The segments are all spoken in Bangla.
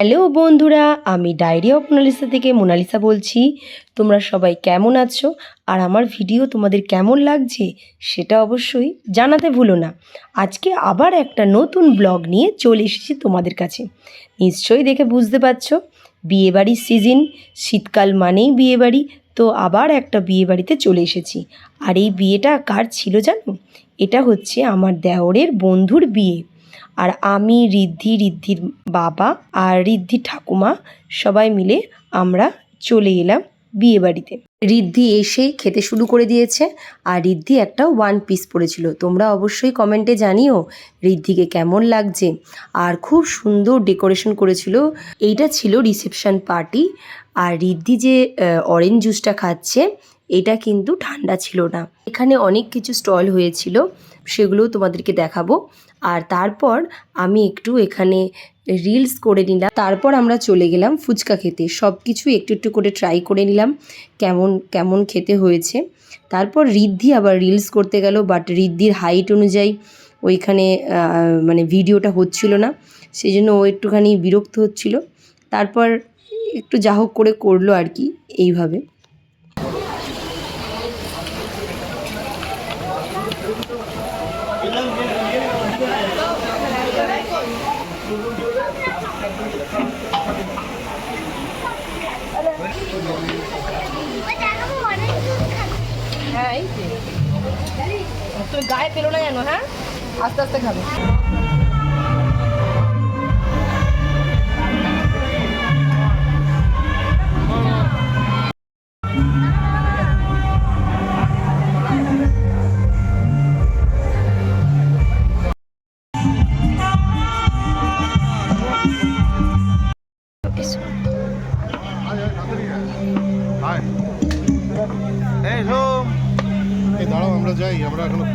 হ্যালো বন্ধুরা, আমি ডায়েরি অফ মোনালিসা থেকে মোনালিসা বলছি। তোমরা সবাই কেমন আছো? আর আমার ভিডিও তোমাদের কেমন লাগছে সেটা অবশ্যই জানাতে ভুলো না। আজকে আবার একটা নতুন ব্লগ নিয়ে চলে এসেছি তোমাদের কাছে। নিশ্চয়ই দেখে বুঝতে পারছ, বিয়েবাড়ির সিজন, শীতকাল মানেই বিয়েবাড়ি, তো আবার একটা বিয়েবাড়িতে চলে এসেছি। আর এই বিয়েটা কার ছিল জানো? এটা হচ্ছে আমার দেওরের বন্ধুর বিয়ে। আর আমি, ঋদ্ধি, ঋদ্ধির বাবা আর ঋদ্ধির ঠাকুমা সবাই মিলে আমরা চলে এলাম বিয়ে বাড়িতে ঋদ্ধি এসেই খেতে শুরু করে দিয়েছে আর ঋদ্ধি একটা ওয়ান পিস পরেছিল। তোমরা অবশ্যই কমেন্টে জানিও ঋদ্ধিকে কেমন লাগছে। আর খুব সুন্দর ডেকোরেশন করেছিল। এইটা ছিল রিসেপশন পার্টি আর ঋদ্ধি যে অরেঞ্জ জুসটা খাচ্ছে এটা কিন্তু ঠান্ডা ছিল না। এখানে অনেক কিছু স্টল হয়েছিল, সেগুলোও তোমাদেরকে দেখাবো। আর তারপর আমি একটু এখানে রিলস করে নিলাম। তারপর আমরা চলে গেলাম ফুচকা খেতে। সব কিছু একটু একটু করে ট্রাই করে নিলাম, কেমন কেমন খেতে হয়েছে। তারপর ঋদ্ধি আবার রিলস করতে গেল বাট ঋদ্ধির হাইট অনুযায়ী ওইখানে মানে ভিডিওটা হচ্ছিল না সেই জন্য ও একটুখানি বিরক্ত হচ্ছিল। তারপর একটু যা হোক করে করল আর কি, এইভাবে। হ্যাঁ তুমি গায়ে পেল না জানো হ্যাঁ? আস্তে আস্তে খাবে। যাই আমরা এখনও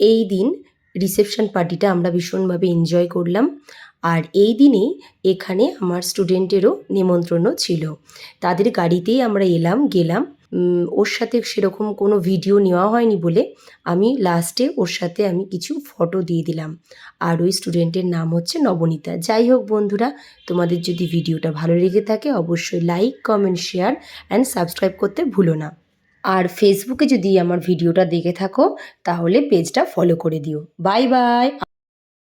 এই দিন রিসেপশন পার্টিটা আমরা ভীষণভাবে এনজয় করলাম। আর এই দিনেই এখানে আমার স্টুডেন্টেরও নিমন্ত্রণও ছিল। তাদের গাড়িতেই আমরা এলাম, গেলাম। ওর সাথে সেরকম কোনো ভিডিও নেওয়া হয়নি বলে আমি লাস্টে ওর সাথে আমি কিছু ফটো দিয়ে দিলাম। আর ওই স্টুডেন্টের নাম হচ্ছে নবনীতা। যাই হোক বন্ধুরা, তোমাদের যদি ভিডিওটা ভালো লেগে থাকে অবশ্যই like comment share and subscribe করতে ভুলো না। আর ফেসবুকে যদি আমার ভিডিওটা দেখে থাকো তাহলে পেজটা ফলো করে দিও। Bye bye